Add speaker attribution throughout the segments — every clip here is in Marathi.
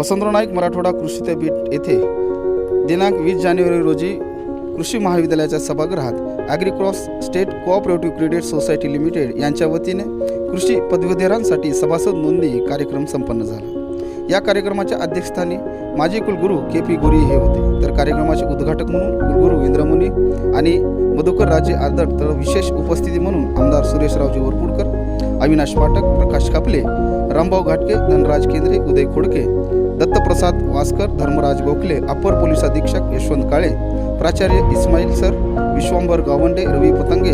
Speaker 1: वसंतराव नाईक मराठवाडा कृषी विद्यापीठ येथे दिनांक वीस जानेवारी रोजी कृषी महाविद्यालयाच्या सभागृहात Agricross state cooperative credit society limited यांच्या वतीने कृषी पदवीधरांसाठी सभासद नोंदणी कार्यक्रम संपन्न झाला. या कार्यक्रमाच्या अध्यक्षस्थानी माजी कुलगुरू के पी गुरी हे होते. तर कार्यक्रमाचे उद्घाटक म्हणून कुलगुरू इंद्रमुनी आणि मधुकर राजे आदर तर विशेष उपस्थिती म्हणून आमदार सुरेशरावजी वरपुडकर अविनाश पाठक प्रकाश कापले रामभाऊ घाटके धनराज केंद्रे उदय खोडके दत्तप्रसाद वास्कर धर्मराज गोखले अपर पोलीस अधीक्षक यशवंत काळे प्राचार्य इस्माईल सर विश्वंभर गावंडे रवी पतंगे.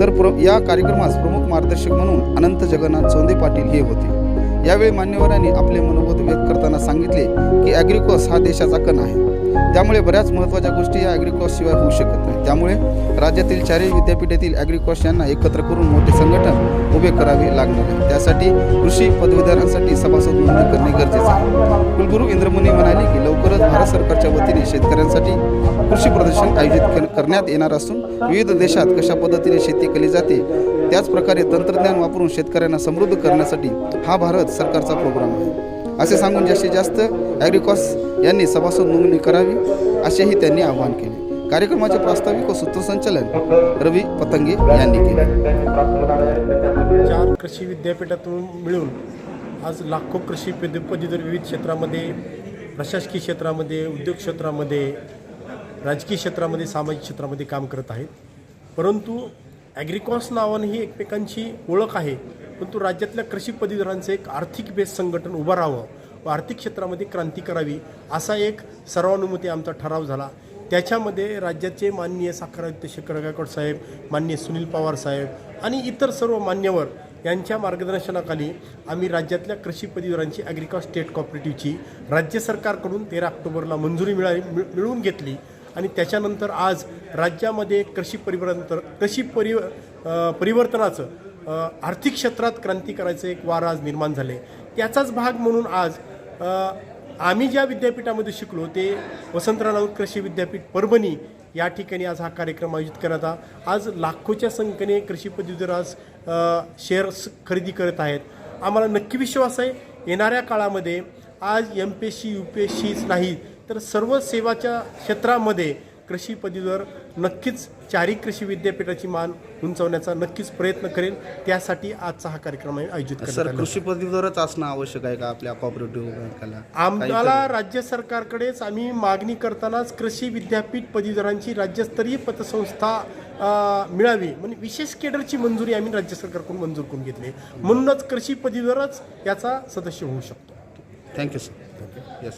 Speaker 1: तर प्र या कार्यक्रमास प्रमुख मार्गदर्शक म्हणून अनंत जगन्नाथ चोंदे पाटील हे होते. यावेळी मान्यवरांनी आपले मनोगत व्यक्त करताना सांगितले की ॲग्रिकॉस हा देशाचा कण आहे. त्यामुळे बऱ्याच महत्त्वाच्या गोष्टी या ॲग्रिकॉसशिवाय होऊ शकत नाही त्यामुळे राज्यातील चारही विद्यापीठातील ॲग्रिकॉस यांना एकत्र करून मोठे संघटन उभे करावे लागणार आहे. त्यासाठी कृषी पदवीधरांसाठी सभासद नोंदणी करणे गरजेचे आहे. कुलगुरू इंद्रमुनी म्हणाले की लवकरच भारत सरकारच्या वतीने शेतकऱ्यांसाठी कृषी प्रदर्शन आयोजित कर- करण्यात येणार असून विविध देशात कशा पद्धतीने शेती केली जाते त्याचप्रकारे तंत्रज्ञान वापरून शेतकऱ्यांना समृद्ध करण्यासाठी हा भारत सरकारचा प्रोग्राम आहे. असे सांगून जास्तीत जास्त ॲग्रिकॉस यांनी सभासद नोंदणी करावी असेही त्यांनी आवाहन केले. कार्यक्रमाचे प्रास्ताविक व सूत्रसंचालन रवी पतंगे यांनी केले.
Speaker 2: चार कृषी विद्यापीठातून मिळून आज लाखो कृषी पद पदवीधर विविध क्षेत्रामध्ये प्रशासकीय क्षेत्रामध्ये उद्योग क्षेत्रामध्ये राजकीय क्षेत्रामध्ये सामाजिक क्षेत्रामध्ये काम करत आहेत. परंतु ॲग्रिकॉस नावाने ही एकमेकांची ओळख आहे. परंतु राज्यातल्या कृषी पदवीधरांचं एक आर्थिक बेस संघटन उभं राहावं व आर्थिक क्षेत्रामध्ये क्रांती करावी असा एक सर्वानुमते आमचा ठराव झाला. त्याच्यामध्ये राज्याचे माननीय साखर आयुक्त शेखर गायकवाड साहेब माननीय सुनील पवार साहेब आणि इतर सर्व मान्यवर यांच्या मार्गदर्शनाखाली आम्ही राज्यातल्या कृषी पदवीधरांची ॲग्रिकॉ स्टेट कॉपरेटिव्हची राज्य सरकारकडून तेरा ऑक्टोबरला मंजुरी मिळाली मिळवून घेतली. आणि त्याच्यानंतर आज राज्यामध्ये कृषी परिवर्तन कृषी परि परिवर्तनाचं आर्थिक क्षेत्रात क्रांती करायचं एक वार आज निर्माण झाले त्याचाच भाग म्हणून आज आम्ही ज्या विद्यापीठामध्ये शिकलो ते वसंतराव कृषी विद्यापीठ परभणी या ठिकाणी आज हा कार्यक्रम आयोजित करण्यात आला. आज लाखोच्या संख्येने कृषी पदवीधर आज शेअर्स खरेदी करत आहेत. आम्हाला नक्की विश्वास आहे येणाऱ्या काळामध्ये आज M P S C U P S सीच नाही तर सर्व सेवाच्या क्षेत्रामध्ये कृषी पदवीधर नक्कीच चारही कृषी विद्यापीठाची मान उंचवण्याचा नक्कीच प्रयत्न करेल. त्यासाठी आजचा हा कार्यक्रम आहे आयोजित
Speaker 1: सर कृषी पदवीधरच असणं आवश्यक आहे का आपल्या कॉपरेटिव्ह बँकाला?
Speaker 2: आम्हाला राज्य सरकारकडेच आम्ही मागणी करतानाच कृषी विद्यापीठ पदवीधरांची राज्यस्तरीय पतसंस्था मिळावी. म्हणजे विशेष केडरची मंजुरी आम्ही राज्य सरकारकडून मंजूर करून घेतली. म्हणूनच कृषी पदवीधरच याचा सदस्य होऊ शकतो.
Speaker 1: Thank you sir yes